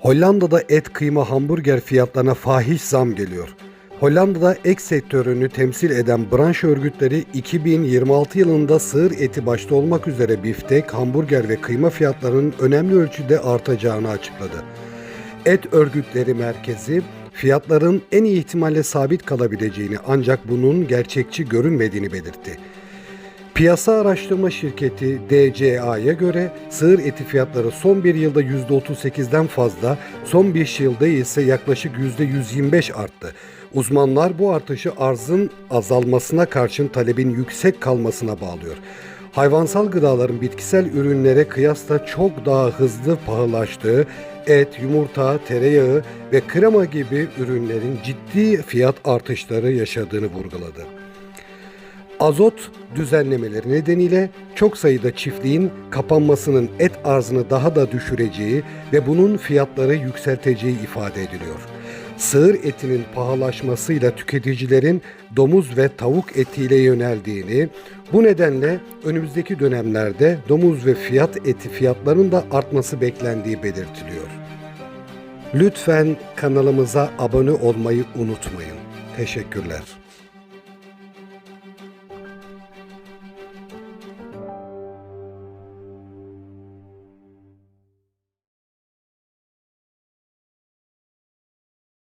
Hollanda'da et, kıyma, hamburger fiyatlarına fahiş zam geliyor. Hollanda'da ek sektörünü temsil eden branş örgütleri 2026 yılında sığır eti başta olmak üzere biftek, hamburger ve kıyma fiyatlarının önemli ölçüde artacağını açıkladı. Et Örgütleri Merkezi fiyatların en iyi ihtimalle sabit kalabileceğini ancak bunun gerçekçi görünmediğini belirtti. Piyasa araştırma şirketi DCA'ya göre sığır eti fiyatları son bir yılda %38'den fazla, son 5 yılda ise yaklaşık %125 arttı. Uzmanlar bu artışı arzın azalmasına karşın talebin yüksek kalmasına bağlıyor. Hayvansal gıdaların bitkisel ürünlere kıyasla çok daha hızlı pahalaştığı, et, yumurta, tereyağı ve krema gibi ürünlerin ciddi fiyat artışları yaşadığını vurguladı. Azot düzenlemeleri nedeniyle çok sayıda çiftliğin kapanmasının et arzını daha da düşüreceği ve bunun fiyatları yükselteceği ifade ediliyor. Sığır etinin pahalaşmasıyla tüketicilerin domuz ve tavuk etiyle yöneldiğini, bu nedenle önümüzdeki dönemlerde domuz ve fiyat eti fiyatlarının da artması beklendiği belirtiliyor. Lütfen kanalımıza abone olmayı unutmayın. Teşekkürler.